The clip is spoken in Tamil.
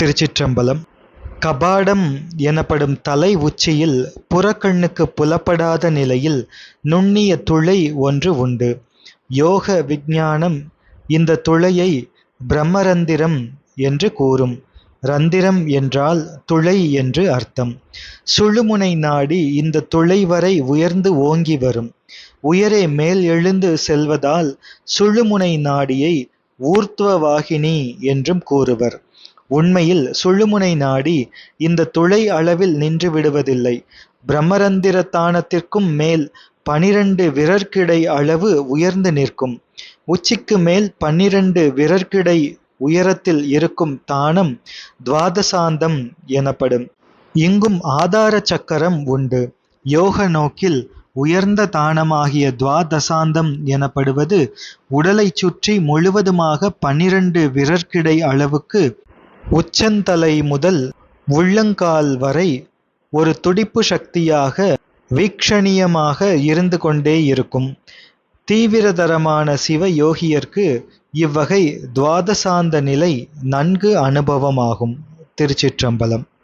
திருச்சிற்றம்பலம் கபாடம் எனப்படும் தலை உச்சியில் புறக்கண்ணுக்கு புலப்படாத நிலையில் நுண்ணிய துளை ஒன்று உண்டு. யோக விஞ்ஞானம் இந்த துளையை பிரம்மரந்திரம் என்று கூறும். ரந்திரம் என்றால் துளை என்று அர்த்தம். சுழுமுனை நாடி இந்த துளை வரை உயர்ந்து ஓங்கி வரும். உயரே மேல் எழுந்து செல்வதால் சுழுமுனை நாடியை ஊர்த்வ வாகினி என்றும் கூறுவர். உண்மையில் சுழுமுனை நாடி இந்த துளை அளவில் நின்று விடுவதில்லை. பிரம்மரந்திர தானத்திற்கும் மேல் பனிரண்டு விரற்கிடை அளவு உயர்ந்து நிற்கும். உச்சிக்கு மேல் பன்னிரண்டு விரற்கிடை உயரத்தில் இருக்கும் தானம் துவாதசாந்தம் எனப்படும். இங்கும் ஆதார சக்கரம் உண்டு. யோக நோக்கில் உயர்ந்த தானமாகிய துவாதசாந்தம் எனப்படுவது உடலைச் சுற்றி முழுவதுமாக பன்னிரண்டு விரற்கிடை அளவுக்கு உச்சந்தலை முதல் உள்ளங்கால் வரை ஒரு துடிப்பு சக்தியாக வீக்ஷணியமாக இருந்து கொண்டே இருக்கும். தீவிரதரமான சிவ யோகியர்க்கு இவ்வகை துவாதசாந்த நிலை நன்கு அனுபவமாகும். திருச்சிற்றம்பலம்